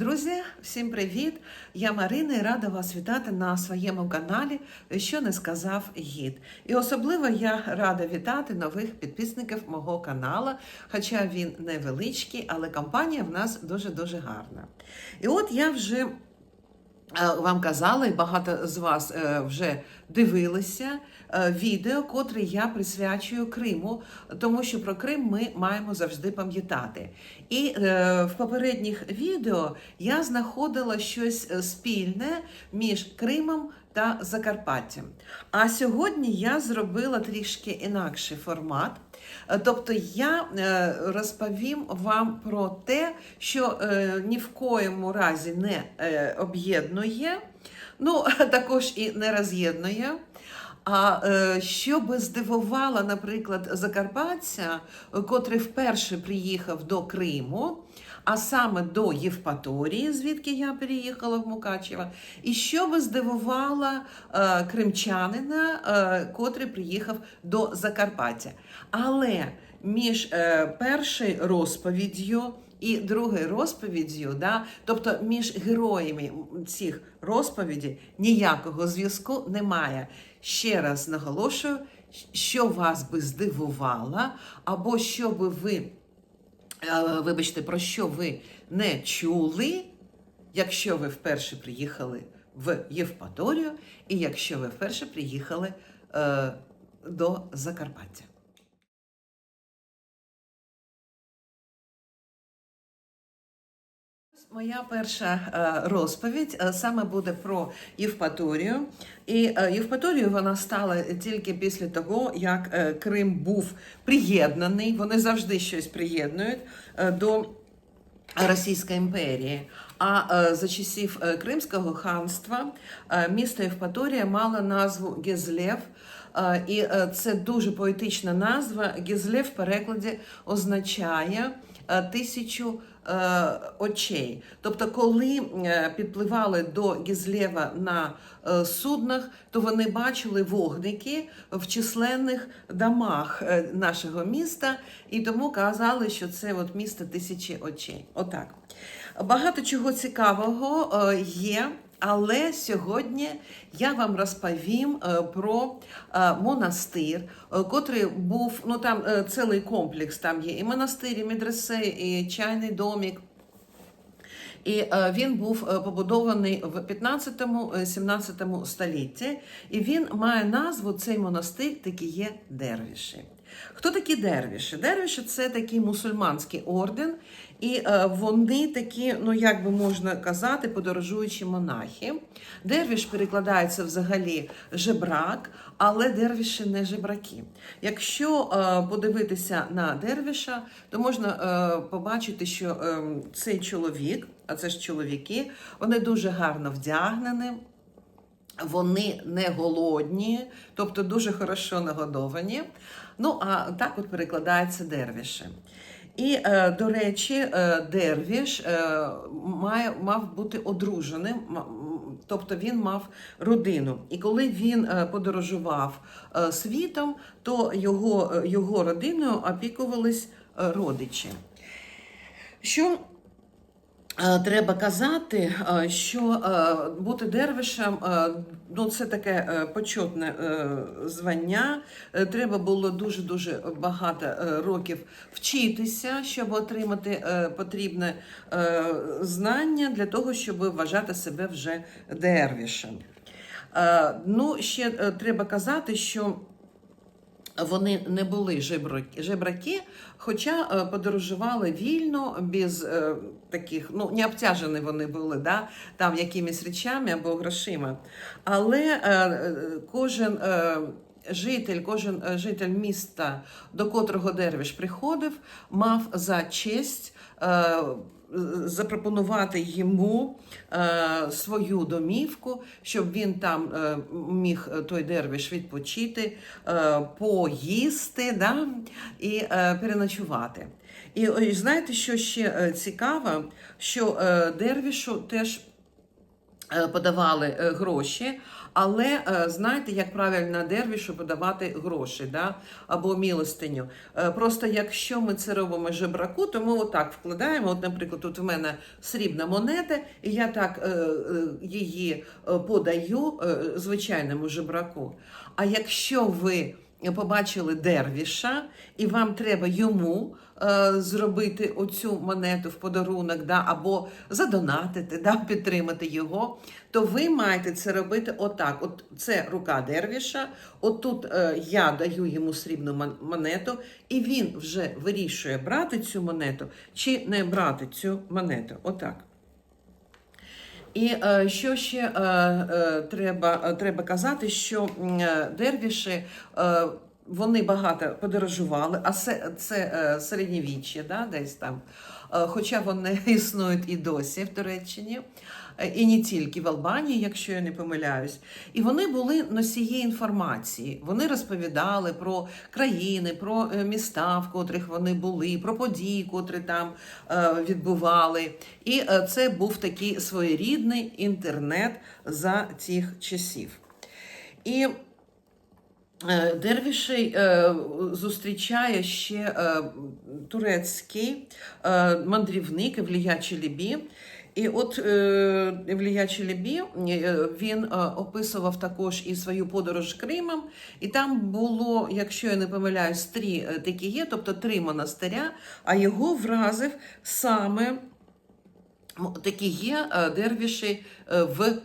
Друзі, всім привіт! Я Марина і рада вас вітати на своєму каналі, що не сказав гід. І особливо я рада вітати нових підписників мого каналу, хоча він невеличкий, але компанія в нас дуже-дуже гарна. І от я вже вам казала, і багато з вас е, вже дивилися е, відео, котре я присвячую Криму, тому що про Крим ми маємо завжди пам'ятати. І е, в попередніх відео я знаходила щось е, спільне між Кримом та Закарпаттям. А сьогодні я зробила трішки інакший формат. Е, Тобто я е, розповім вам про те, що е, ні в коєму разі не об'єднує, ну також і не роз'єднує. А що би здивувало, наприклад, закарпатця, е, котрий вперше приїхав до Криму, а саме до Євпаторії, звідки я переїхала в Мукачево, і що би здивувало е, кримчанина, е, котрий приїхав до Закарпаття. Але між е, першою розповіддю і другою розповіддю, да, тобто між героями цих розповідей ніякого зв'язку немає. Ще раз наголошую, що вас би здивувало, або що би ви, вибачте, про що ви не чули, якщо ви вперше приїхали в Євпаторію, і якщо ви вперше приїхали е, до Закарпаття. Моя перша е, розповідь е, саме буде про Євпаторію. І е, Євпаторію вона стала тільки після того, як Крим був приєднаний. Вони завжди щось приєднують до Російської імперії. А за часів Кримського ханства місто Євпаторія мало назву Гезлев. Е, І це дуже поетична назва. Гезлев в перекладі означає тисячу очей. Тобто, коли е, підпливали до Гізлєва на е, суднах, то вони бачили вогники в численних домах е, нашого міста, і тому казали, що це от місто тисячі очей. Отак. Багато чого цікавого е, є. Але сьогодні я вам розповім е, про е, монастир, е, котрий був ну там цілий комплекс. Там є і монастир, і медресе, і чайний домик. І він був побудований в 15-17 столітті, і він має назву цей монастир такі є дервіші. Хто такі дервіші? Дервіші це такий мусульманський орден, і е, вони такі, ну як би можна казати, подорожуючі монахи. Дервіш перекладається взагалі жебрак, але дервіші не жебраки. Якщо е, подивитися на дервіша, то можна е, побачити, що цей чоловік, а це ж чоловіки, вони дуже гарно вдягнені. Вони не голодні, тобто дуже хорошо нагодовані. Ну, а так от перекладається дервіші. І, е, до речі, е, дервіш е, має, мав бути одруженим, тобто він мав родину. І коли він подорожував світом, то його, його родиною опікувались родичі. Що Треба казати, е, що е, бути дервишем е, ну це таке е, почетне е, звання. Е, Треба було дуже дуже багато е, років вчитися, щоб отримати е, потрібне е, знання для того, щоб вважати себе вже дервішем. Е, Ну, ще е, треба казати, що. Вони не були жебраки, хоча е, подорожували вільно, без е, таких, ну не обтяжені вони були, да, там якимись речами або грошима. Але е, кожен житель, кожен житель міста, до котрого Дервіш приходив, мав за честь. Запропонувати йому е, свою домівку, щоб він там е, міг е, той дервіш відпочити, поїсти да, і переночувати. І знаєте, що ще цікаво, що дервішу теж подавали гроші. Але е, знаєте, як правильно дервішу подавати гроші да? або милостиню. Е, Просто якщо ми це робимо жебраку, то ми отак вкладаємо. От, наприклад, тут в мене срібна монета, і я так е, її подаю звичайному жебраку. А якщо ви побачили дервіша, і вам треба йому е, зробити оцю монету в подарунок, да, або задонатити, да, підтримати його, то ви маєте це робити отак. От це рука дервіша, отут е, я даю йому срібну монету, і він вже вирішує, брати цю монету чи не брати цю монету. Отак. І е, що ще е, е, треба, треба казати, що дервіші вони багато подорожували, а це, це середньовіччя, да, десь там. Хоча вони існують і досі в Туреччині, і не тільки в Албанії, якщо я не помиляюсь. І вони були носії інформації. Вони розповідали про країни, про е, міста, в котрих вони були, про події, котрі там е, відбували. І е, це був такий своєрідний інтернет за цих часів. І Е, Дервішей е, зустрічає ще е, турецький е, мандрівник Евлія Челебі. І от е, Евлія Челебі, е, він е, описував також і свою подорож Кримом, і там було, якщо я не помиляюсь, три такі є, тобто три монастиря, а його вразив саме такі є дервіші в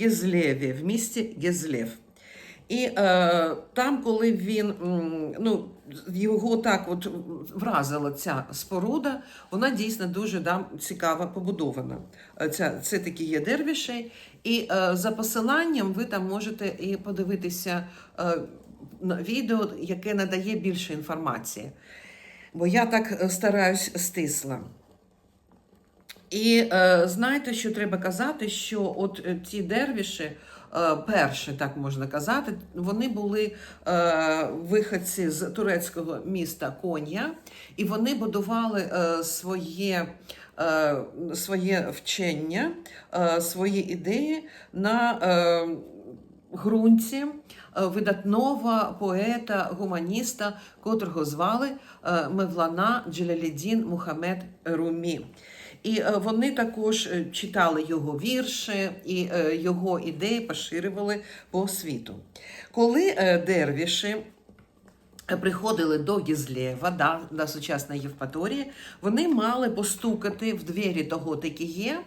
Гезлеві, в місті Гезлев. І е, там, коли він ну, його так от вразила ця споруда, вона дійсно дуже да, цікаво побудована. Е, Ця, це такі є дервіші. І е, за посиланням ви там можете і подивитися е, відео, яке надає більше інформації. Бо я так е, стараюсь стисла. І е, знаєте, що треба казати, що от е, ці дервіші, е, перші, так можна казати, вони були е, виходці з турецького міста Кон'я, і вони будували е, своє, своє вчення, свої ідеї на ґрунті видатного поета, гуманіста, котрого звали Мевлана Джаляліддін Мухаммед Румі. І е, вони також е, читали його вірші і е, його ідеї поширювали по світу. Коли дервіші приходили до Гізлєва, да, до сучасної Євпаторії, вони мали постукати в двері того Текіє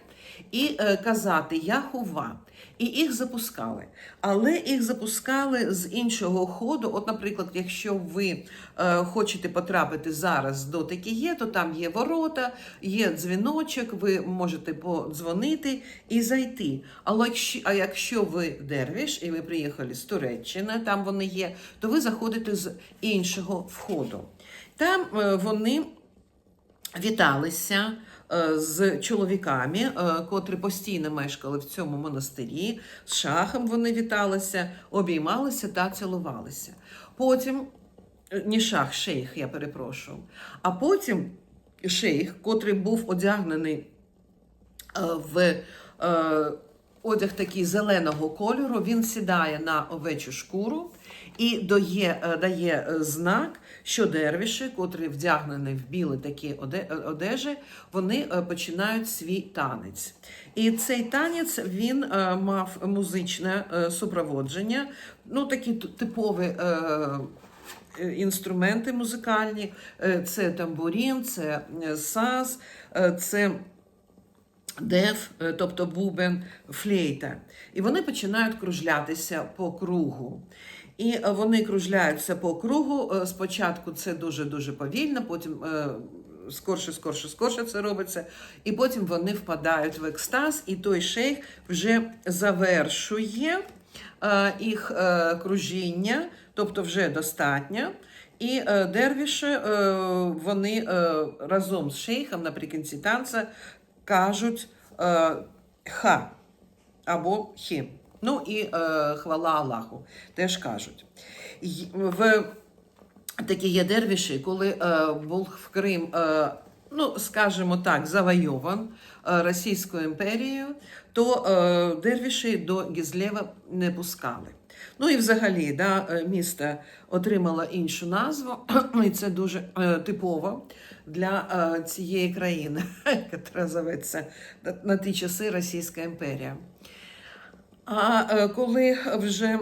і е, казати Яхова. І їх запускали. Але їх запускали з іншого ходу. От, наприклад, якщо ви е, хочете потрапити зараз до Текіє, то там є ворота, є дзвіночок, ви можете подзвонити і зайти. Але якщо, а якщо ви дервіш і ви приїхали з Туреччини, там вони є, то ви заходите з іншого входу. Там е, вони віталися з чоловіками, е, котрі постійно мешкали в цьому монастирі. З шахом вони віталися, обіймалися та цілувалися. Потім, е, не шах, шейх, я перепрошую. А потім шейх, котрий був одягнений е, в е, одяг такий зеленого кольору, він сідає на овечу шкуру і дає, е, дає е, знак, що дервіші, котрі вдягнені в білі такі одежі, вони е, починають свій танець. І цей танець він е, мав музичне е, супроводження, ну такі типові. Інструменти музикальні, це тамбурін, це саз, це деф, тобто бубен, флейта. І вони починають кружлятися по кругу. І е, вони кружляються по кругу. Е, Спочатку це дуже-дуже повільно, потім е, скорше, скорше, скорше це робиться. І потім вони впадають в екстаз, і той шейх вже завершує їх кружіння, тобто вже достатньо. І дервіші вони разом з шейхом наприкінці танця кажуть ха або хі. Ну і е, хвала Аллаху теж кажуть. В такі є дервіші, коли е, був в Крим е, ну, скажімо так, завойован е, Російською імперією, то е, дервіші до Гізлєва не пускали. Ну і взагалі, да, е, місто отримало іншу назву, і це дуже е, типово для е, цієї країни, яка зветься на, на ті часи Російська імперія. А е, коли вже е,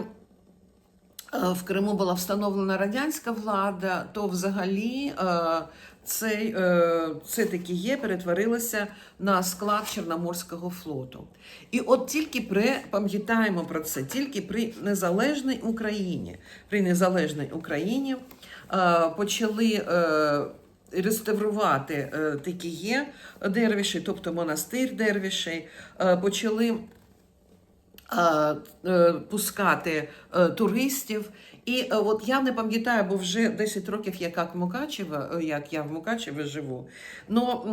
в Криму була встановлена радянська влада, то взагалі е, цей, е, це таки є перетворилося на склад Чорноморського флоту. І от тільки при пам'ятаємо про це, тільки при незалежній Україні, при незалежній Україні почали. Реставрувати такі є дервіші, тобто монастир дервішей, почали пускати е, туристів. І е, от я не пам'ятаю, бо вже 10 років як Мукачева, е, як я в Мукачеві живу. Ну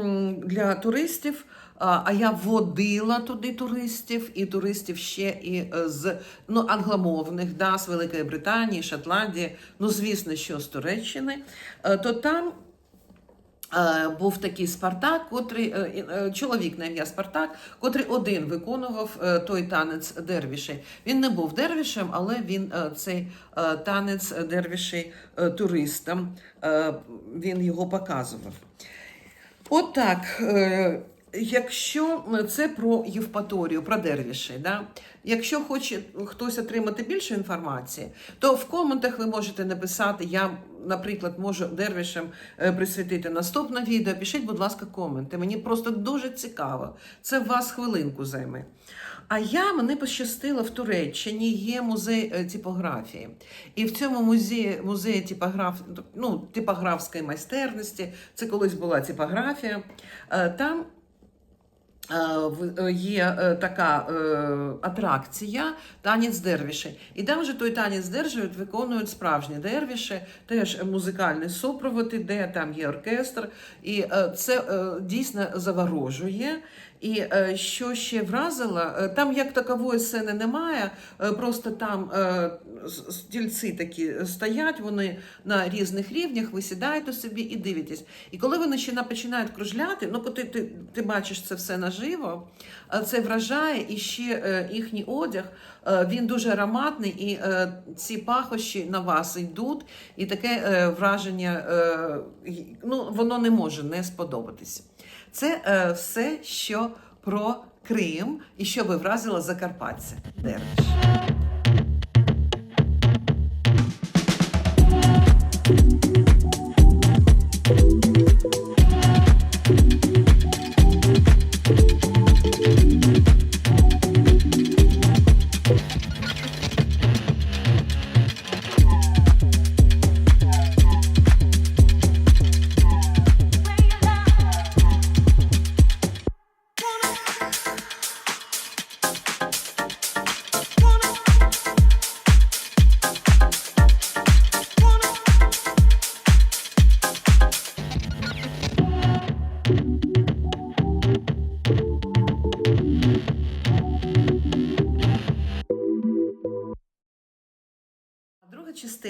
для туристів, а я водила туди туристів, і туристів ще і е, з ну, англомовних, да, з Великої Британії, Шотландії, ну звісно, що з Туреччини, е, то там. Е, Був такий Спартак, котрий е, е, чоловік на ім'я Спартак, котрий один виконував той танець дервішей. Він не був дервішем, але він цей танець дервішей туристам він його показував. Отак. Е, Якщо це про Євпаторію, про дервіші, да? якщо хоче хтось отримати більше інформації, то в коментах ви можете написати. Я, наприклад, можу дервішам е, присвятити наступне відео. Пишіть, будь ласка, коменти. Мені просто дуже цікаво. Це вас хвилинку займе. А я мене пощастило в Туреччині є музей е, типографії. І в цьому музеї, музеї типограф, ну, типографської майстерності, це колись була типографія. е, Там Е, е, є е, така е, атракція танець дервіші. І там же той танець дервіші виконують справжні дервіші, теж музикальний супровод іде, там є оркестр. І е, це е, дійсно заворожує. І е, що ще вразило, е, там як такової сцени немає, е, просто там стільці такі стоять, вони на різних рівнях, ви сідаєте собі і дивитесь. І коли вони ще починають кружляти, ну коли ти, ти бачиш це все наживо, це вражає і ще їхній одяг. Він дуже ароматний, і ці пахощі на вас йдуть, і таке враження, ну воно не може не сподобатися. Це е, все, що про Крим і що би вразило Закарпаття. Дервіш.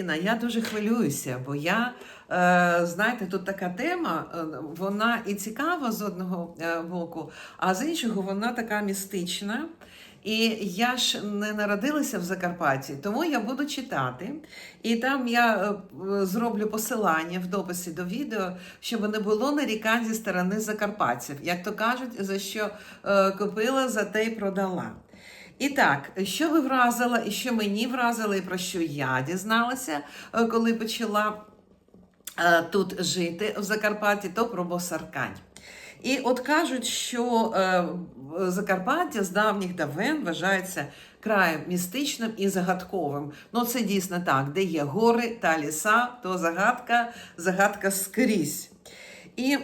Друга я дуже хвилююся, бо я, е, знаєте, тут така тема, е, вона і цікава з одного е, боку, а з іншого вона така містична. І я ж не народилася в Закарпатті, тому я буду читати. І там я зроблю посилання в дописі до відео, щоб не було нарікань зі сторони закарпатців. Як то кажуть, за що купила, за те й продала. І так, що ви вразила, і що мені вразило, і про що я дізналася, е, коли почала е, тут жити в Закарпатті, то про Босаркань. І от кажуть, що е, Закарпаття з давніх давен вважається краєм містичним і загадковим. Ну, це дійсно так, де є гори та ліса, то загадка, загадка скрізь. І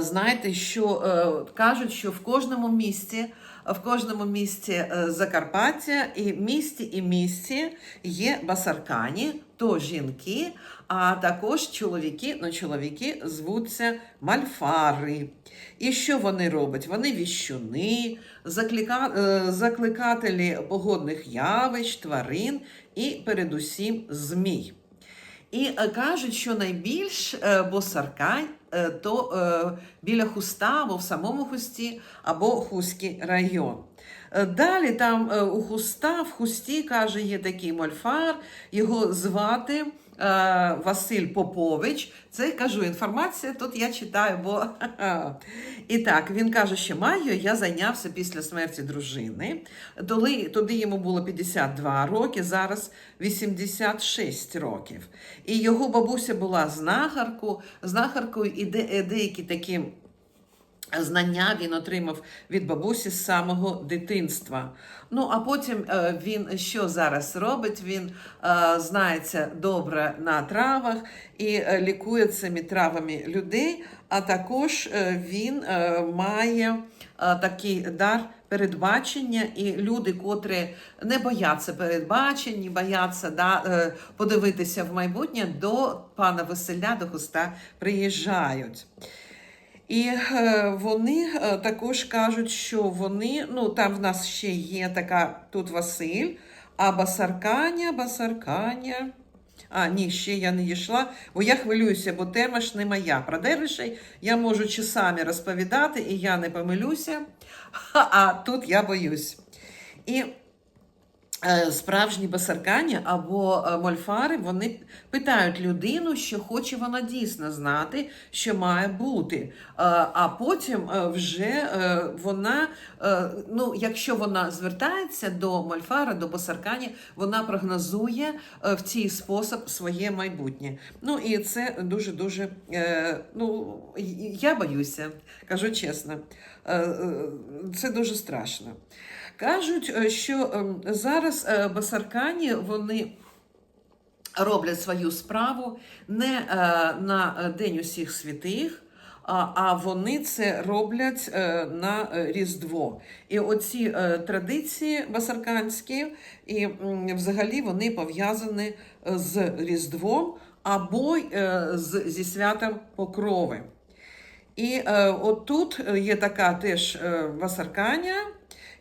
знаєте, що е, кажуть, що в кожному місті, в кожному місті е, Закарпаття і місті і місті є басаркані, то жінки, а також чоловіки. Ну, чоловіки звуться мальфари. І що вони роблять? Вони віщуни, заклика, е, закликателі погодних явищ, тварин і передусім змій. І е, кажуть, що найбільш е, босаркань е, то біля хуста або в самому хусті, або Хуський район. Е, Далі там е, у хуста, в хусті, каже, є такий мольфар, його звати е, Василь Попович. Це кажу, інформація тут я читаю, бо і так він каже, що маю я зайнявся після смерті дружини. Тоді, тоді йому було 52 роки, зараз 86 років. І його бабуся була знахарку, знахаркою, і де, деякі такі. Знання він отримав від бабусі з самого дитинства. Ну а потім е, він що зараз робить? Він е, знається добре на травах і е, лікує цими травами людей. А також е, він е, має е, такий дар передбачення, і люди, котрі не бояться передбачень, не бояться да, е, подивитися в майбутнє, до пана Василя, до Хуста приїжджають. І е, вони е, також кажуть, що вони, ну там в нас ще є така тут Василь, а Басарканя, Басарканя. А, ні, ще я не йшла, бо я хвилююся, бо тема ж не моя. Про дервишей я можу часами розповідати, і я не помилюся, а тут я боюсь. І справжні басаркані або е, мольфари вони питають людину, що хоче вона дійсно знати, що має бути. Е, А потім е, вже е, вона, е, ну, якщо вона звертається до мольфара, до басаркані, вона прогнозує е, в цей спосіб своє майбутнє. Ну і це дуже дуже. Ну, я боюся, кажу чесно. Е, е, Це дуже страшно. Кажуть, е, що ем, зараз е, басаркані вони роблять свою справу не е, на День усіх святих, а, вони це роблять на Різдво. І оці традиції басарканські, і взагалі вони пов'язані з Різдвом або зі святом Покрови. І отут є така теж Васарканя,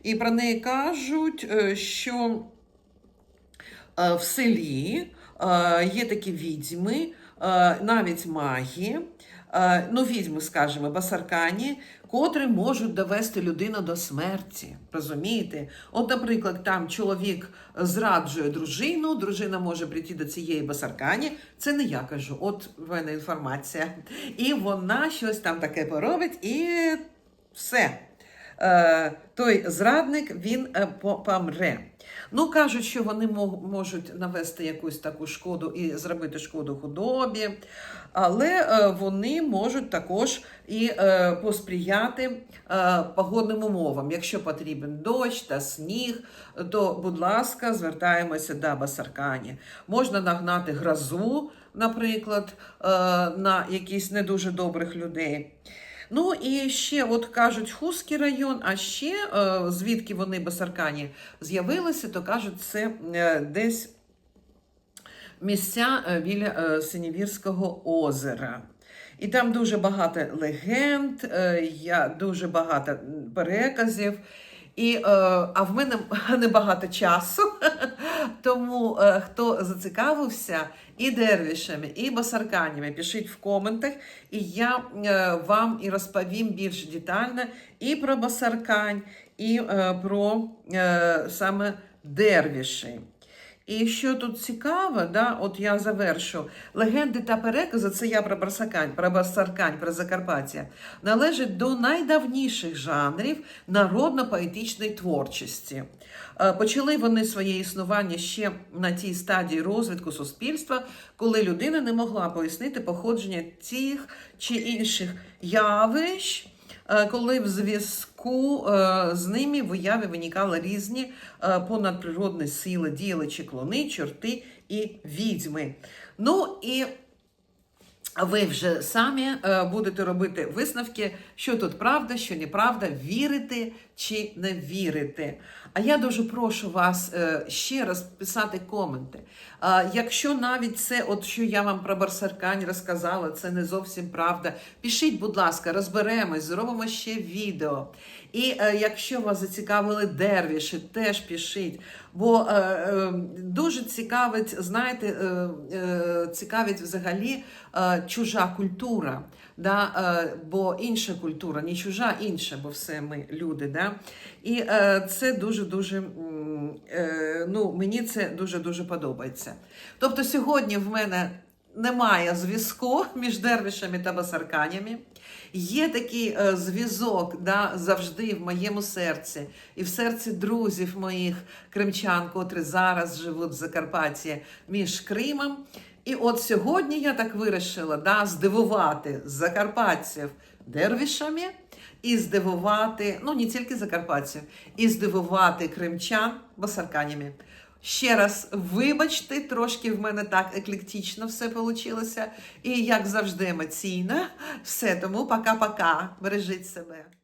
і про неї кажуть, е, що е, в селі е, є такі відьми, навіть маги, ну, відьми, скажімо, басаркані, котрі можуть довести людину до смерті. Розумієте? От, наприклад, там чоловік зраджує дружину, дружина може прийти до цієї басаркані. Це не я кажу, от в мене інформація. І вона щось там таке поробить, і все. Е, той зрадник він е, помре. Ну, кажуть, що вони можуть навести якусь таку шкоду і зробити шкоду худобі, але е, вони можуть також і посприяти погодним умовам. Якщо потрібен дощ та сніг, то, будь ласка, звертаємося до Басаркані. Можна нагнати грозу, наприклад, на якісь не дуже добрих людей. Ну і ще, от кажуть, Хуський район, а ще е, звідки вони Басаркані з'явилися, то кажуть, це е, десь місця е, біля Синівірського озера. І там дуже багато легенд, я, дуже багато переказів. І, а в мене небагато часу, тому е, хто зацікавився і дервішами, і басарканями, пишіть в коментах, і я е, вам і розповім більш детально і про басаркань, і е, про е, саме дервіші. І що тут цікаво, да, от я завершу. Легенди та перекази, це я про Барсакань, про Басаркань, про Закарпаття, належать до найдавніших жанрів народно-поетичної творчості. Е, Почали вони своє існування ще на тій стадії розвитку суспільства, коли людина не могла пояснити походження тих чи інших явищ, коли в зв'язку е, з ними в уяві виникали різні е, понадприродні сили, діяли чеклуни, чорти і відьми. Ну і ви вже самі е, будете робити висновки, що тут правда, що неправда, вірити чи не вірити. А я дуже прошу вас е, ще раз писати коменти. Якщо навіть це, от що я вам про Барсаркань розказала, це не зовсім правда. Пишіть, будь ласка, розберемось, зробимо ще відео. І е, якщо вас зацікавили дервіші, теж пишіть. Бо е, дуже цікавить, знаєте, цікавить взагалі чужа культура. Да? Е, бо інша культура, не чужа, інша, бо все ми люди. Да? І е, це дуже-дуже, е, ну, мені це дуже-дуже подобається. Тобто сьогодні в мене немає зв'язку між дервішами та басарканями. Є такий зв'язок да, завжди в моєму серці і в серці друзів моїх кримчан, котрі зараз живуть в Закарпатті між Кримом. І от сьогодні я так вирішила да, здивувати закарпатців дервішами і здивувати, ну не тільки закарпатців, і здивувати кримчан басарканями. Ще раз, вибачте, трошки в мене так еклектично все вийшло. І як завжди емоційно. Все тому пока-пока. Бережіть себе.